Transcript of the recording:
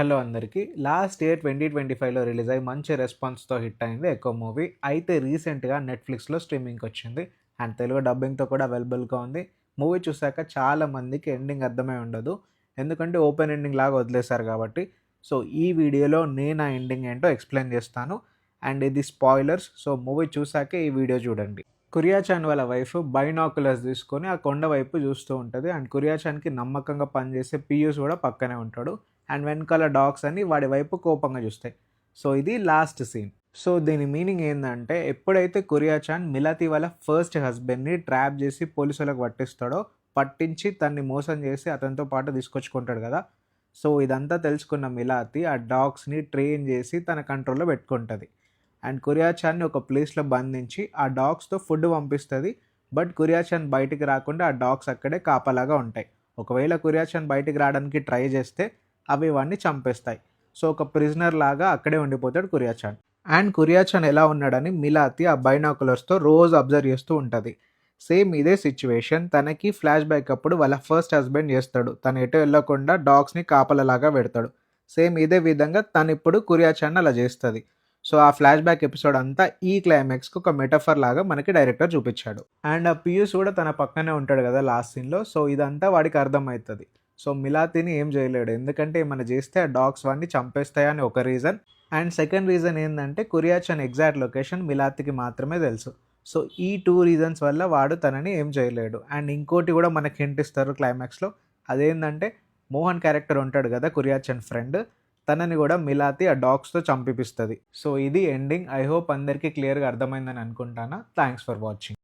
Hello అందరికీ last year twenty twenty ఫైవ్లో release అయ్యి మంచి రెస్పాన్స్తో హిట్ అయింది ఎక్కువ మూవీ. అయితే రీసెంట్గా నెట్ఫ్లిక్స్లో స్ట్రీమింగ్కి వచ్చింది. అండ్ తెలుగు డబ్బింగ్తో కూడా అవైలబుల్గా ఉంది. మూవీ చూసాక చాలా మందికి ఎండింగ్ అర్థమై ఉండదు. ఎందుకంటే ఓపెన్ ఎండింగ్ లాగా వదిలేశారు కాబట్టి. సో ఈ వీడియోలో నేను ఆ ఎండింగ్ ఏంటో ఎక్స్ప్లెయిన్ చేస్తాను. అండ్ ఇది స్పాయిలర్స్. సో మూవీ చూసాక ఈ వీడియో చూడండి. కురియాచాన్ వాళ్ళ వైఫ్ బైనాకులర్స్ తీసుకొని ఆ కొండ వైపు చూస్తూ ఉంటుంది. అండ్ కురియాచాన్కి నమ్మకంగా పనిచేసే పియూస్ కూడా పక్కనే ఉంటాడు. అండ్ వెనకాల డాగ్స్ అని వాడి వైపు కోపంగా చూస్తాయి. సో ఇది లాస్ట్ సీన్ సో దీని మీనింగ్ ఏంటంటే ఎప్పుడైతే కురియాచాన్ మిలాతి వాళ్ళ ఫస్ట్ హస్బెండ్ని ట్రాప్ చేసి పోలీసులకు పట్టిస్తాడో పట్టించి తన్ని మోసం చేసి అతనితో పాటు తీసుకొచ్చుకుంటాడు కదా. సో ఇదంతా తెలుసుకున్న మిలాతి ఆ డాగ్స్ని ట్రైన్ చేసి తన కంట్రోల్లో పెట్టుకుంటుంది. అండ్ కురియాచాన్ని ఒక ప్లేస్లో బంధించి ఆ డాగ్స్తో ఫుడ్ పంపిస్తుంది. బట్ కురియాచాన్ బయటికి రాకుండా ఆ డాగ్స్ అక్కడే కాపలాగా ఉంటాయి. ఒకవేళ కురియాచాన్ బయటికి రావడానికి ట్రై చేస్తే అవి వాడిని చంపేస్తాయి. సో ఒక ప్రిజనర్ లాగా అక్కడే ఉండిపోతాడు కురియాచాన్. అండ్ కురియాచాన్ ఎలా ఉన్నాడని మిలాతి ఆ బైనాకులర్స్తో రోజు అబ్జర్వ్ చేస్తూ ఉంటుంది. సేమ్ ఇదే సిచ్యువేషన్ తనకి ఫ్లాష్ బ్యాక్ అప్పుడు వాళ్ళ ఫస్ట్ హస్బెండ్ చేస్తాడు. తను ఎటు వెళ్ళకుండా డాగ్స్ని కాపలలాగా పెడతాడు. సేమ్ ఇదే విధంగా తను ఇప్పుడు కురియాచాన్ అలా చేస్తుంది. సో ఆ ఫ్లాష్ బ్యాక్ ఎపిసోడ్ అంతా ఈ క్లైమాక్స్కి ఒక మెటఫర్ లాగా మనకి డైరెక్టర్ చూపించాడు. అండ్ ఆ పియూస్ కూడా తన పక్కనే ఉంటాడు కదా లాస్ట్ సీన్లో సో ఇదంతా వాడికి అర్థమవుతుంది. సో మిలాతిని ఏం చేయలేడు. ఎందుకంటే ఏమైనా చేస్తే ఆ డాగ్స్ వాడిని చంపేస్తాయని ఒక రీజన్. అండ్ సెకండ్ రీజన్ ఏంటంటే కురియాచన్ ఎగ్జాక్ట్ లొకేషన్ మిలాతికి మాత్రమే తెలుసు. సో ఈ టూ రీజన్స్ వల్ల వాడు తనని ఏం చేయలేడు. అండ్ ఇంకోటి కూడా మనకి హింట్ ఇస్తారు క్లైమాక్స్లో అదేంటంటే మోహన్ క్యారెక్టర్ ఉంటాడు కదా కురియాచన్ ఫ్రెండ్. తనని కూడా మిలాతి ఆ డాగ్స్తో చంపిపిస్తుంది. సో ఇది ఎండింగ్. ఐ హోప్ అందరికీ క్లియర్గా అర్థమైందని అనుకుంటాను. Thanks for watching.